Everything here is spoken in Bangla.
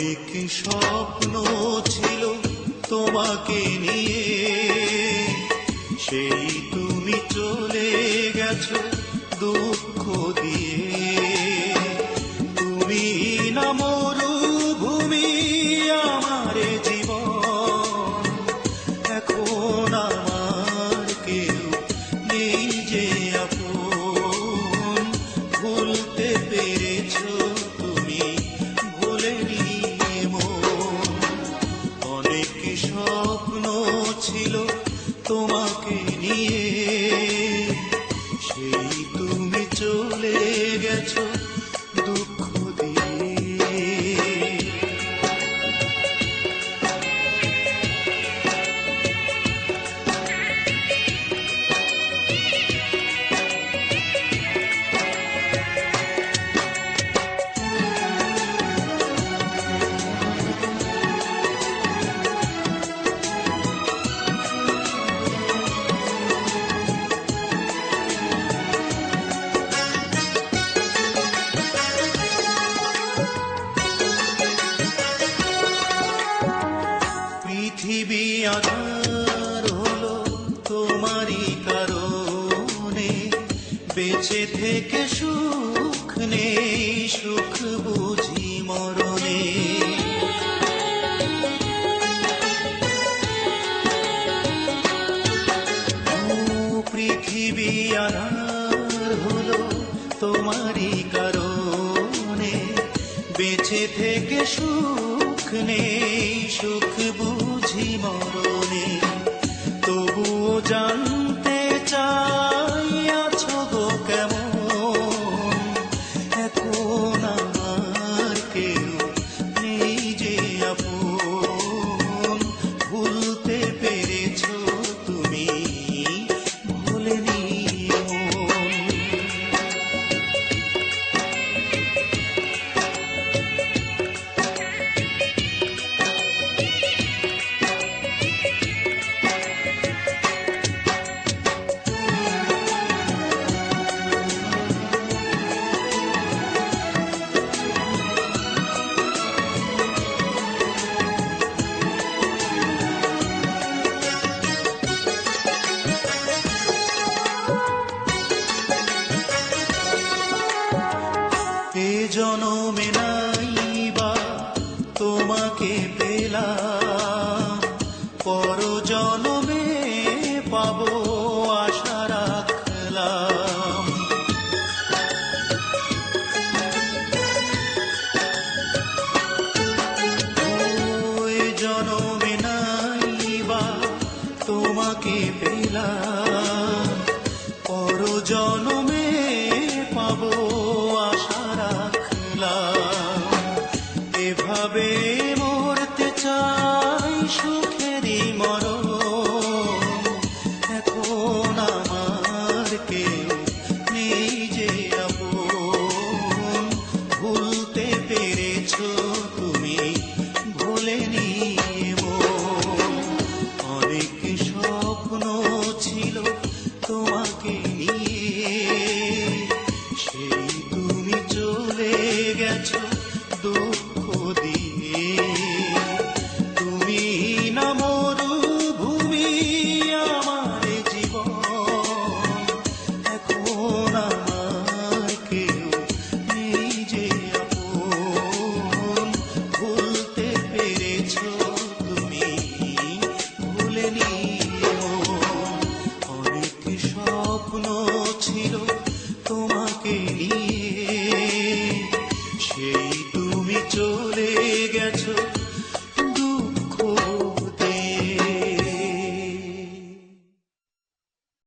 বড় স্বপ্ন ছিল তোমাকে নিয়ে? সেই তুমি চলে গেছো দুঃখ দিয়ে। তুমি না মরুভূমি আমার জীবন। এখন আমার কেউ নেই যে আপন। ভুলতে পেরেছ তোমাকে বেঁচে থেকে সুখ নেই, সুখ বুঝি মরণে। পৃথিবী আধার হলো তোমারই কারণে। বেঁচে থেকে সুখ নেই, সুখ বুঝি মরণে। তবুও জানতে জনমে নাই বা তোমাকে পেলাম। পর জনমে পাবো আশা রাখলাম। ওই জনমে নাই বা তোমাকে পেলাম। পর জনমে পাবো পেরেছ তুমি চলে গেছো।